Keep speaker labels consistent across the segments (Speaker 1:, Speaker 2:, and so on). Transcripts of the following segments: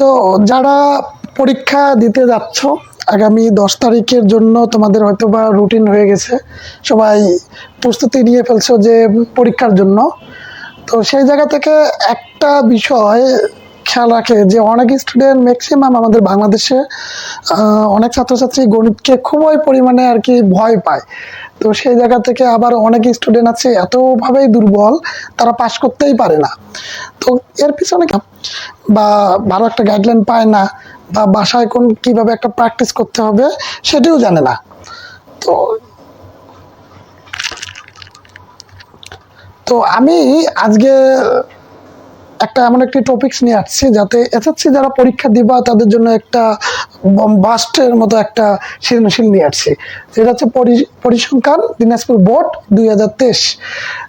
Speaker 1: তো যারা পরীক্ষা দিতে যাচ্ছ, আগামী দশ তারিখের জন্য তোমাদের হয়তো বা রুটিন হয়ে গেছে। সবাই প্রস্তুতি নিয়ে ফেলছো যে পরীক্ষার জন্য। তো সেই জায়গা থেকে একটা বিষয় খেয়াল রাখে যে অনেক স্টুডেন্ট ম্যাক্সিমাম আমাদের বাংলাদেশে অনেক ছাত্রছাত্রী গণিতকে খুবই পরিমাণে আর কি ভয় পায়। তো সেই জায়গা থেকে আবার অনেক স্টুডেন্ট আছে, এতভাবেই দুর্বল, তারা পাশ করতেই পারে না। তো এর পিছনে বা ভালো একটা গাইডলাইন পায় না, বা বাসায় কোন কীভাবে একটা প্র্যাকটিস করতে হবে, সেটিও জানে না। তো তো আমি আজকে একটা এমন একটি টপিকস নিয়ে আসছি যাতে এসএসসি যারা পরীক্ষা দিবা তাদের জন্য একটা বাস্টের মতো একটা সৃজনশীল নিয়ে আসছি। যেটা হচ্ছে পরি- পরিসংখ্যান, দিনাজপুর বোর্ড, দুই হাজার তেইশ।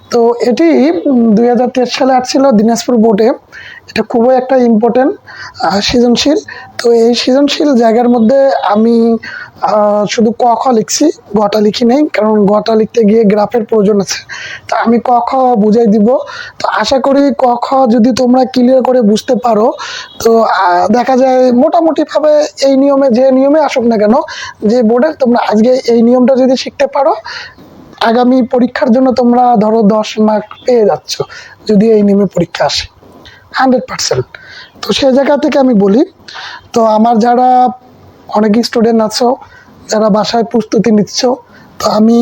Speaker 1: তো এটি দুই হাজার তেইশ সালে আসছিল দিনাজপুর বোর্ডে। এটা খুবই একটা ইম্পর্টেন্ট সৃজনশীল। তো এই সৃজনশীল জায়গার মধ্যে আমি শুধু ক, খ লিখছি গটা লিখি নেই, কারণ গটা লিখতে গিয়ে গ্রাফের প্রয়োজন আছে। তো আমি ক, খ বুঝাই দিব। তো আশা করি ক, খ যদি তোমরা ক্লিয়ার করে বুঝতে পারো, তো দেখা যায় মোটামুটিভাবে এই নিয়মে, যে নিয়মে আসুক না কেন, যে বোর্ডের তোমরা আজকে এই নিয়মটা যদি শিখতে পারো, আগামী পরীক্ষার জন্য তোমরা ধরো দশ মার্ক পেয়ে যাচ্ছ, যদি এই নিয়মে পরীক্ষা আসে। Hundred percent. তো সেই জায়গা থেকে আমি বলি, তো আমার যারা অনেক স্টুডেন্ট আছো, যারা বাসায় প্রস্তুতি নিচ্ছ, তো আমি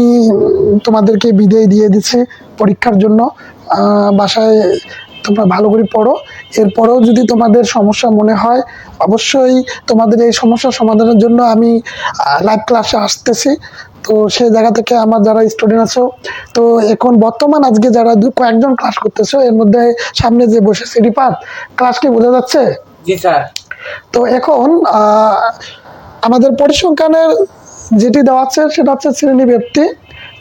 Speaker 1: তোমাদেরকে বিদায় দিয়ে দিচ্ছি পরীক্ষার জন্য। বাসায় তোমরা ভালো করে পড়ো। এরপরেও যদি তোমাদের সমস্যা মনে হয়, অবশ্যই তোমাদের এই সমস্যার সমাধানের জন্য আমি লাইভ ক্লাসে আসতেছি। তো সেই জায়গা থেকে আমার যারা স্টুডেন্ট আছো তো এখন বর্তমান আজকে যারা কয়েকজন ক্লাস করতেছো এর মধ্যে সামনে যে বসেছে রিপাত ক্লাস কি বোঝা যাচ্ছে?
Speaker 2: জি স্যার।
Speaker 1: তো এখন আমাদের পরিসংখ্যানের যেটি দেওয়া আছে সেটা হচ্ছে শ্রেণি ব্যক্তি।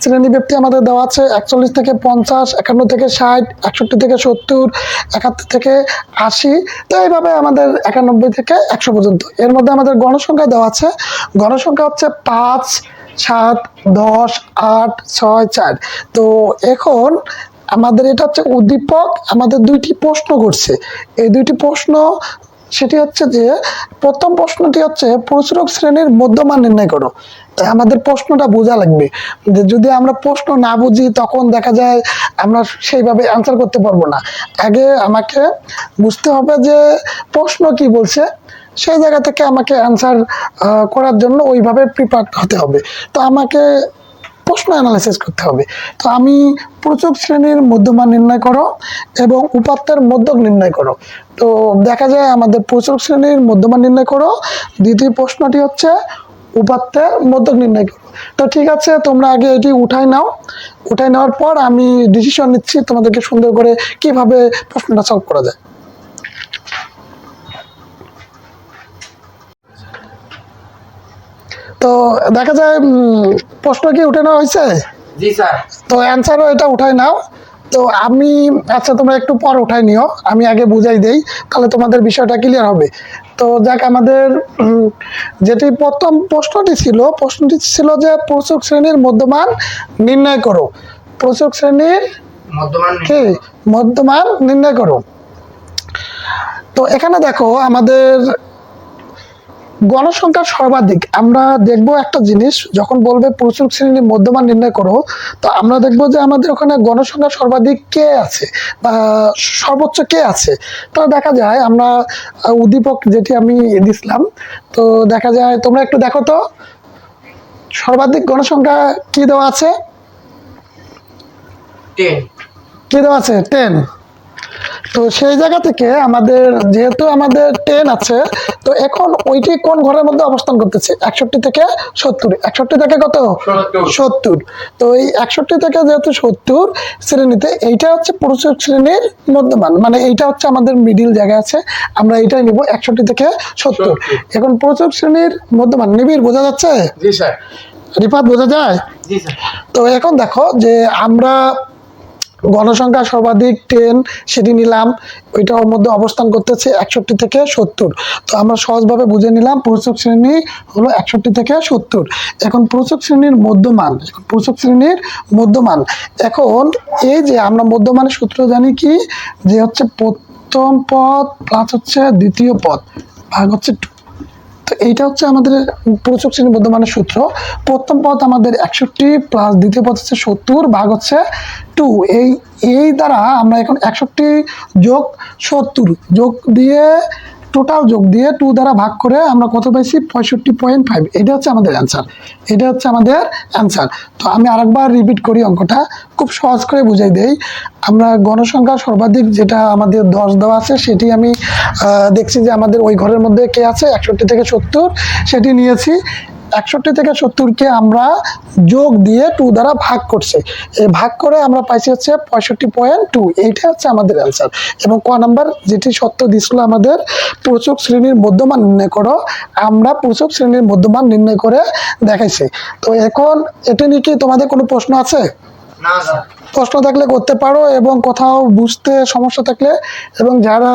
Speaker 1: শ্রেণি ব্যক্তি আমাদের দেওয়া আছে একচল্লিশ থেকে পঞ্চাশ একান্ন থেকে ষাট একষট্টি থেকে সত্তর একাত্তর থেকে আশি। তো এইভাবে আমাদের একানব্বই থেকে একশো পর্যন্ত। এর মধ্যে আমাদের গণসংখ্যা দেওয়া আছে। গণসংখ্যা হচ্ছে পাঁচ সাত, দশ, আট, ছয়, চার। তো এখন আমাদের এটা হচ্ছে উদ্দীপক, আমাদের দুইটি প্রশ্ন করছে এই দুইটি প্রশ্ন, সেটি হচ্ছে যে, প্রথম প্রশ্নটি হচ্ছে, প্রচুরক শ্রেণির মধ্যমান নির্ণয় করো। আমাদের প্রশ্নটা বোঝা লাগবে। যে যদি আমরা প্রশ্ন না বুঝি, তখন দেখা যায় আমরা সেইভাবে অ্যান্সার করতে পারব না। আগে আমাকে বুঝতে হবে যে, প্রশ্ন কি বলছে? সেই জায়গা থেকে আমাকে অ্যান্সার করার জন্য ওইভাবে প্রিপেয়ার হতে হবে। তো আমাকে প্রশ্ন অ্যানালাইসিস করতে হবে। তো আমি প্রচুর শ্রেণির মধ্যমান নির্ণয় করো এবং উপাত্তের মধ্যক নির্ণয় করো। তো দেখা যায় আমাদের প্রচুর শ্রেণির মধ্যমান নির্ণয় করো। দ্বিতীয় প্রশ্নটি হচ্ছে উপাত্তের মধ্যক নির্ণয় করো। তো ঠিক আছে, তোমরা আগে এটি উঠাই নাও। উঠাই নেওয়ার পর আমি ডিসিশন নিচ্ছি তোমাদেরকে সুন্দর করে কীভাবে প্রশ্নটা সলভ করা যায়। তো দেখা যায় প্রশ্ন কি উঠে নেওয়া হয়েছে? তো অ্যান্সারও এটা উঠাই নাও। তো আমি আচ্ছা তোমরা একটু পর উঠাই নিও। আমি আগে বুঝাই দেই তাহলে তোমাদের বিষয়টা ক্লিয়ার হবে। তো যাক আমাদের যেটি প্রথম প্রশ্নটি ছিল প্রশ্নটি ছিল যে প্রচুর শ্রেণির মধ্যমান নির্ণয় করো। প্রচুর শ্রেণির
Speaker 2: মধ্যমান
Speaker 1: কি? মধ্যমান নির্ণয় করো। তো এখানে দেখো আমাদের গণসংখ্যার সর্বাধিক আমরা দেখব একটা জিনিস যখন বলবে প্রচুর শ্রেণির মধ্যমান নির্ণয় করো তো আমরা দেখব যে আমাদের ওখানে গণসংখ্যা সর্বাধিক কে আছে বা সর্বোচ্চ কে আছে? তো দেখা যায় আমরা উদ্দীপক যেটি আমি দিছিলাম তো দেখা যায় তোমরা একটু দেখো তো সর্বাধিক গণসংখ্যা কি দেওয়া আছে? কি দেওয়া আছে? টেন তো সেই জায়গা থেকে আমাদের যেহেতু আমাদের টেন আছে তো এখন ওইটি কোন ঘরের মধ্যে অবস্থান করতেছে? একষট্টি থেকে সত্তর। একষট্টি থেকে কত?
Speaker 2: সত্তর।
Speaker 1: তো এই একষট্টি থেকে যেহেতু সত্তর শ্রেণীতে এইটা হচ্ছে পুরুষের শ্রেণির মধ্যমান। মানে এইটা হচ্ছে আমাদের মিডিল জায়গা আছে। আমরা এইটাই নিব একষট্টি থেকে সত্তর। এখন পুরুষের শ্রেণির মধ্যমান। নিবিড় বোঝা যাচ্ছে? রিপাত বোঝা যায়? তো এখন দেখো যে আমরা গণসংখ্যা সর্বাধিক টেন সেটি নিলাম, ওইটার মধ্যে অবস্থান করতেছে একষট্টি থেকে সত্তর। তো আমরা সহজভাবে বুঝে নিলাম প্রচুর শ্রেণি হলো একষট্টি থেকে সত্তর। এখন প্রচুর শ্রেণির মধ্যমান প্রচুর শ্রেণির মধ্যমান। এখন এই যে আমরা মধ্যমানের সূত্র জানি কি? যে হচ্ছে প্রথম পদ প্লাস হচ্ছে দ্বিতীয় পদ, ভাগ হচ্ছে টু তো এইটা হচ্ছে আমাদের প্রচুর শ্রেণীবদ্ধ বর্ধমানের সূত্র। প্রথম পথ আমাদের একষট্টি প্লাস দ্বিতীয় পথ হচ্ছে সত্তর, ভাগ হচ্ছে টু এই এই দ্বারা আমরা এখন একষট্টি যোগ সত্তর, যোগ দিয়ে টোটাল যোগ দিয়ে টু দ্বারা ভাগ করে আমরা কত পাইছি? পঁয়ষট্টি পয়েন্ট ফাইভ এটা হচ্ছে আমাদের অ্যান্সার এটা হচ্ছে আমাদের অ্যান্সার তো আমি আরেকবার রিপিট করি অঙ্কটা। খুব সহজ করে বুঝাই দেই। আমরা গণসংখ্যা সর্বাধিক যেটা আমাদের দশ দেওয়া আছে, সেটি আমি দেখছি যে আমাদের ওই ঘরের মধ্যে কে আছে? একষট্টি থেকে সত্তর। সেটি নিয়েছি। একষট্টি থেকে সত্তরকে আমরা যোগ দিয়ে টু দ্বারা ভাগ করছে। এই ভাগ করে আমরা পাইছি হচ্ছে পঁয়ষট্টি পয়েন্ট টু এইটা হচ্ছে আমাদের অ্যান্সার এবং ক নাম্বার, যেটি সত্য দিছিল আমাদের, প্রচুর শ্রেণির মধ্যমান নির্ণয় করো, আমরা প্রচুর শ্রেণির মধ্যমান নির্ণয় করে দেখাইছি। তো এখন এটা নিয়ে কি তোমাদের কোনো প্রশ্ন আছে? প্রশ্ন থাকলে করতে পারো এবং কোথাও বুঝতে সমস্যা থাকলে এবং যারা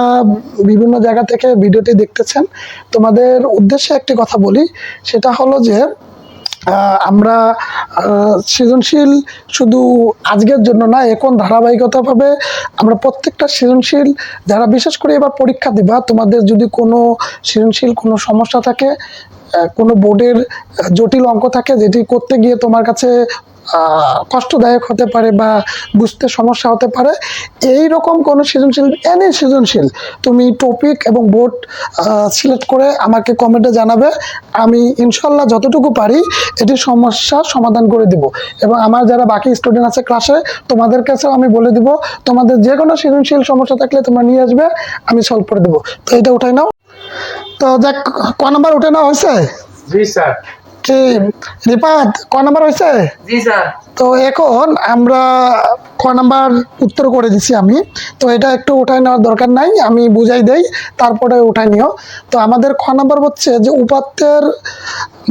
Speaker 1: বিভিন্ন জায়গা থেকে ভিডিওটি দেখতেছেন, তোমাদের উদ্দেশ্যে একটি কথা বলি, সেটা হলো যে আমরা সৃজনশীল শুধু আজকের জন্য না, এখন ধারাবাহিকতাভাবে আমরা প্রত্যেকটা সৃজনশীল, যারা বিশেষ করে এবার পরীক্ষা দিবা, তোমাদের যদি কোনো সৃজনশীল কোনো সমস্যা থাকে কোনো বোর্ডের জটিল অঙ্ক থাকে, যেটি করতে গিয়ে তোমার কাছে কষ্টদায়ক হতে পারে বা বুঝতে সমস্যা হতে পারে এই রকম কোনো সৃজনশীল এনি সৃজনশীল, তুমি টপিক এবং বোর্ড সিলেক্ট করে আমাকে কমেন্টে জানাবে। আমি ইনশাল্লাহ যতটুকু পারি এটি সমস্যা সমাধান করে দিব। এবং আমার যারা বাকি স্টুডেন্ট আছে ক্লাসে তোমাদের কাছেও আমি বলে দিব, তোমাদের যে কোনো সৃজনশীল সমস্যা থাকলে তোমরা নিয়ে আসবে, আমি সলভ করে দেবো। তো এটা উঠাই নাও। তো দেখ ক নাম্বার উঠে নেওয়া হয়েছে?
Speaker 2: জি স্যার
Speaker 1: কি? রিপাত ক নাম্বার হয়েছে? তো এখন আমরা ক নাম্বার উত্তর করে দিছি আমি। তো এটা একটু উঠাই নেওয়ার দরকার নাই আমি বুঝাই দেই তারপরে উঠাই নিও। তো আমাদের খ নাম্বার হচ্ছে যে উপাত্তের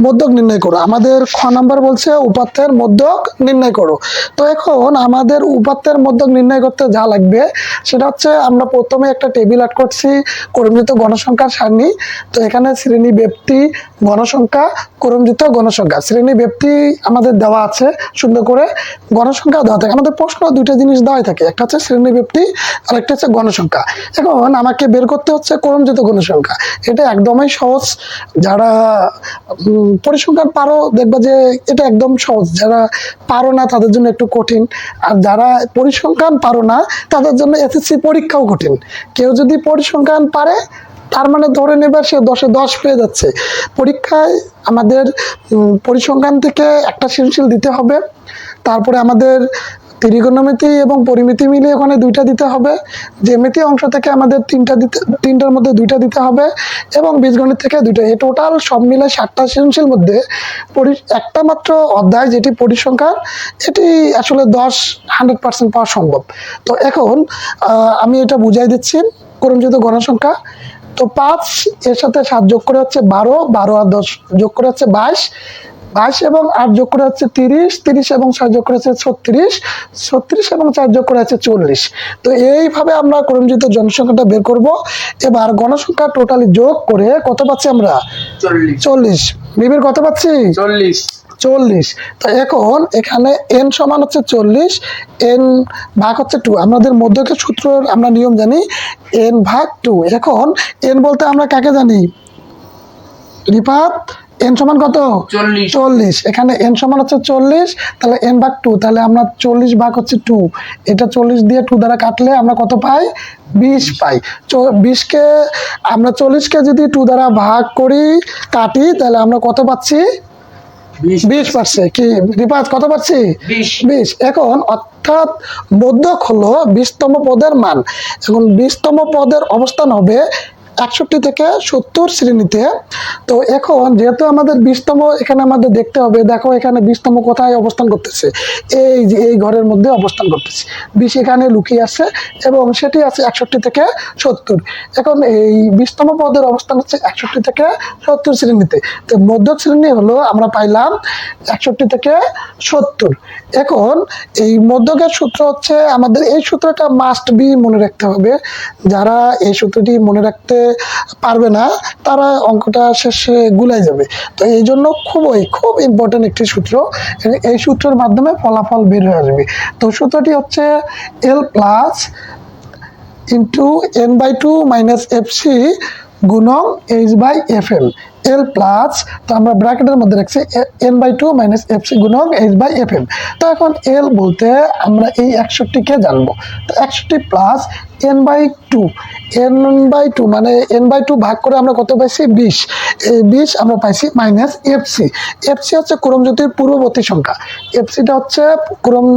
Speaker 1: মধ্যক নির্ণয় করো। আমাদের খ নাম্বার বলছে উপাত্তের মধ্যক নির্ণয় করো। তো এখন আমাদের উপাত্তের মধ্যক নির্ণয় করতে যা লাগবে সেটা হচ্ছে আমরা প্রথমে একটা টেবিল আট করছি করমজিত গণসংখ্যার সারণী। তো এখানে শ্রেণি ব্যক্তি গণসংখ্যা করমজিত গণসংখ্যা শ্রেণি ব্যক্তি আমাদের দেওয়া আছে সুন্দর করে গণসংখ্যা দেওয়া থাকে। আমাদের প্রশ্ন দুইটা জিনিস দেওয়াই থাকে। একটা হচ্ছে শ্রেণি ব্যক্তি আর একটা হচ্ছে গণসংখ্যা। এখন আমাকে বের করতে হচ্ছে করমজিত গণসংখ্যা। এটা একদমই সহজ। যারা পরিসংখ্যান পারো, দেখবা যে এটা একদম সহজ। যারা পারো না, তাদের জন্য একটু কঠিন। আর যারা পরিসংখ্যান পারো না, তাদের জন্য এসএসসি পরীক্ষাও কঠিন। কেউ যদি পরিসংখ্যান পারে তার মানে ধরে নেবে সে দশে দশ পেয়ে যাচ্ছে। পরীক্ষায় আমাদের পরিসংখ্যান থেকে একটা সৃজনশীল দিতে হবে। তারপরে আমাদের ত্রিকোণমিতি এবং পরিমিতি মিলিয়ে ওখানে দুইটা দিতে হবে। জ্যামিতি অংশ থেকে আমাদের তিনটা দিতে, তিনটার মধ্যে দুইটা দিতে হবে এবং বীজগণিত থেকে দুইটা। এই টোটাল সব মিলে সাতটা সৃজনশীল মধ্যে পরি, একটা মাত্র অধ্যায় যেটি পরিসংখ্যান, এটি আসলে দশ, হান্ড্রেড পার্সেন্ট পাওয়া সম্ভব। তো এখন আমি এটা বুঝাই দিচ্ছি। করমজিত গণসংখ্যা তো পাঁচ এর সাথে সাত যোগ করে হচ্ছে বারো বারো আর দশ যোগ করে হচ্ছে বাইশ বাইশ এবং আট যোগ করে হচ্ছে তিরিশ তিরিশ এবং ছয় যোগ করে হচ্ছে ছত্রিশ ছত্রিশ এবং চার যোগ করে হচ্ছে চল্লিশ। তো এইভাবে আমরা করমজিত জনসংখ্যাটা বের করব। এবার গণসংখ্যা টোটালি যোগ করে কত পাচ্ছি আমরা?
Speaker 2: চল্লিশ।
Speaker 1: চল্লিশ। বিবির কত পাচ্ছি?
Speaker 2: চল্লিশ।
Speaker 1: চল্লিশ। তো এখন এখানে এন সমান হচ্ছে চল্লিশ এন ভাগ হচ্ছে টু আমাদের মধ্যকের সূত্র আমরা নিয়ম জানি এন ভাগ টু এখন এন বলতে আমরা কাকে জানি? রিপাত এন সমান কত?
Speaker 2: চল্লিশ।
Speaker 1: চল্লিশ। এখানে এন সমান হচ্ছে চল্লিশ তাহলে এন ভাগ টু তাহলে আমরা চল্লিশ ভাগ হচ্ছে টু এটা চল্লিশ দিয়ে টু দ্বারা কাটলে আমরা কত পাই? বিশ পাই। বিশকে আমরা চল্লিশকে যদি টু দ্বারা ভাগ করি কাটি তাহলে আমরা কত পাচ্ছি?
Speaker 2: বিশ
Speaker 1: পারছে কি? রিপাত কত পারছি
Speaker 2: বিশ।
Speaker 1: বিশ। এখন অর্থাৎ মধ্যক হলো বিশতম পদের মান। এখন বিশতম পদের অবস্থান হবে একষট্টি থেকে সত্তর শ্রেণীতে। তো এখন যেহেতু আমাদের বিশতম, এখানে আমাদের দেখতে হবে, দেখো এখানে বিশতম কোথায় অবস্থান করতেছে? এই যে, এই ঘরের মধ্যে অবস্থান করতেছে। বিশ এখানে লুকিয়ে আছে এবং সেটি আছে একষট্টি থেকে সত্তর। এখন এই বিশতম পদের অবস্থান হচ্ছে একষট্টি থেকে সত্তর শ্রেণীতে। তো মধ্য শ্রেণি হলো আমরা পাইলাম একষট্টি থেকে সত্তর। এখন এই মধ্যকের সূত্র হচ্ছে আমাদের, এই সূত্রটা মাস্ট বি মনে রাখতে হবে। যারা এই সূত্রটি মনে রাখতে পারবে না, তারা অঙ্কটা শেষে গুলাই যাবে। তো এই জন্য খুবই, খুব ইম্পর্টেন্ট একটি সূত্র। এই সূত্রের মাধ্যমে ফলাফল বের হয়ে আসবে। তো সূত্রটি হচ্ছে L plus into N by two minus F C গুণন H by F M L plus তো আমরা ব্র্যাকেটের মধ্যে রাখছি N by two minus F C গুণক এইচ বাই এফ এম তো এখন এল বলতে আমরা এই একষট্টিকে জানব। তো একষট্টি plus N by two N by two মানে এন বাই টু ভাগ করে আমরা কত পাইছি? বিশ। এই বিশ আমরা পাইছি minus F C F C হচ্ছে ক্রমজ্যোতির পূর্ববর্তী সংখ্যা। এফ সিটা হচ্ছে ক্রম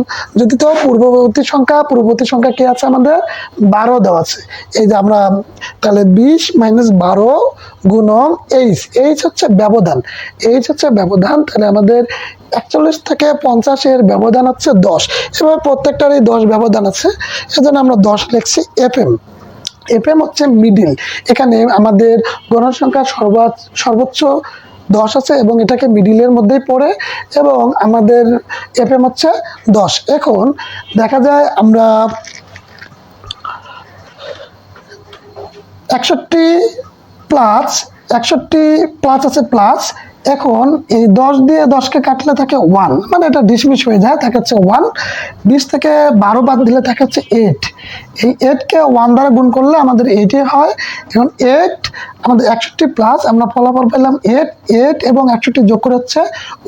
Speaker 1: যদি তো পূর্ববর্তী সংখ্যা। পূর্ববর্তী সংখ্যা কি আছে আমাদের? বারো দেওয়া আছে। এই যে আমরা তাহলে বিশ মাইনাস বারো গুণন এইচ এইচ হচ্ছে ব্যবধান। এইচ হচ্ছে ব্যবধান, তাহলে আমাদের একচল্লিশ থেকে পঞ্চাশের ব্যবধান হচ্ছে দশ। এবার প্রত্যেকটারই দশ ব্যবধান আছে সেজন্য আমরা দশ লিখছি এফ এম এফএম হচ্ছে মিডিল। এখানে আমাদের গণসংখ্যা সর্বা, সর্বোচ্চ দশ আছে এবং এটাকে মিডিলের মধ্যেই পড়ে এবং আমাদের এফএম হচ্ছে দশ। এখন দেখা যায় আমরা একষট্টি প্লাস একষট্টি প্লাস আছে প্লাস এখন এই দশ দিয়ে দশকে কাটলে থাকে ওয়ান মানে এটা ডিসমিস হয়ে যায়, থাকে হচ্ছে ওয়ান বিশ থেকে বারো বাদ দিলে থাকে হচ্ছে এইট এই এইটকে ওয়ান দ্বারা গুণ করলে আমাদের এইটে হয়। এখন এইট আমাদের একষট্টি প্লাস আমরা ফলাফল পেলাম এইট এইট এবং একষট্টি যোগ করে হচ্ছে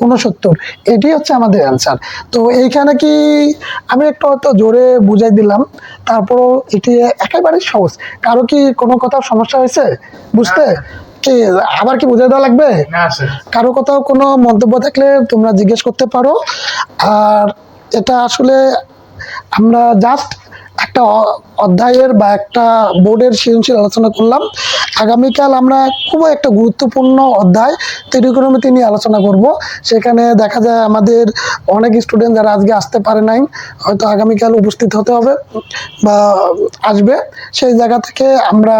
Speaker 1: উনসত্তর এটি হচ্ছে আমাদের অ্যান্সার তো এইখানে কি আমি একটু হয়তো জোরে বুঝাই দিলাম, তারপরও এটি একেবারেই সহজ। কারও কি কোনো কথা সমস্যা হয়েছে? বুঝতে? কি আবার কি বুঝাই দেওয়া লাগবে? কারও কোথাও কোনো মন্তব্য থাকলে তোমরা জিজ্ঞেস করতে পারো। আর এটা আসলে আমরা জাস্ট একটা অধ্যায়ের বা একটা বোর্ডের সৃজনশীল আলোচনা করলাম। আগামীকাল আমরা খুবই একটা গুরুত্বপূর্ণ অধ্যায় ত্রিকোণমিতি নিয়ে আলোচনা করব। সেখানে দেখা যায় আমাদের অনেক স্টুডেন্ট যারা আজকে আসতে পারে নাই হয়তো আগামীকাল উপস্থিত হতে হবে বা আসবে। সেই জায়গা থেকে আমরা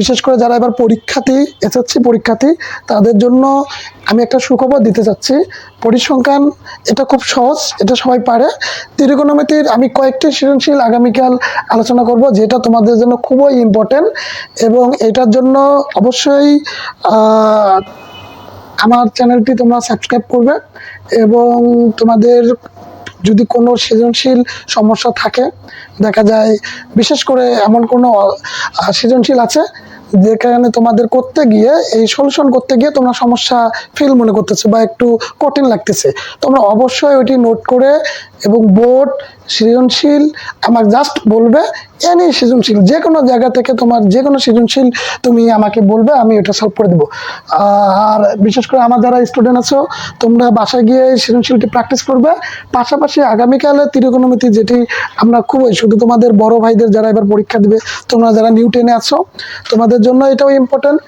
Speaker 1: বিশেষ করে যারা এবার পরীক্ষার্থী এসএসসি পরীক্ষার্থী তাদের জন্য আমি একটা সুখবর দিতে চাচ্ছি। পরিসংখ্যান, এটা খুব সহজ, এটা সবাই পারে। ত্রিকোণমিতির আমি কয়েকটি সৃজনশীল আগামীকাল আলোচনা করব, যেটা তোমাদের জন্য খুবই ইম্পর্টেন্ট এবং এটার জন্য অবশ্যই আমার চ্যানেলটি তোমরা সাবস্ক্রাইব করবে এবং তোমাদের যদি কোনো সৃজনশীল সমস্যা থাকে, দেখা যায় বিশেষ করে এমন কোনো সৃজনশীল আছে যেখানে তোমাদের করতে গিয়ে, এই সলিউশন করতে গিয়ে তোমরা সমস্যা ফিল মনে করতেছে বা একটু কঠিন লাগতেছে। তোমরা অবশ্যই ওইটি নোট করে এবং বোর্ড সৃজনশীল, আমাকে জাস্ট বলবে এনি সৃজনশীল যে কোনো জায়গা থেকে তোমার যে কোনো সৃজনশীল তুমি আমাকে বলবে, আমি এটা সলভ করে দেবো। আর বিশেষ করে আমার যারা স্টুডেন্ট আছো, তোমরা বাসায় গিয়ে সৃজনশীলটি প্র্যাকটিস করবে। পাশাপাশি আগামীকালে ত্রিকোণমিতি যেটি আমরা খুবই, শুধু তোমাদের বড় ভাইদের যারা এবার পরীক্ষা দেবে, তোমরা যারা নিউ টেনে আছো, তোমাদের জন্য এটাও ইম্পর্টেন্ট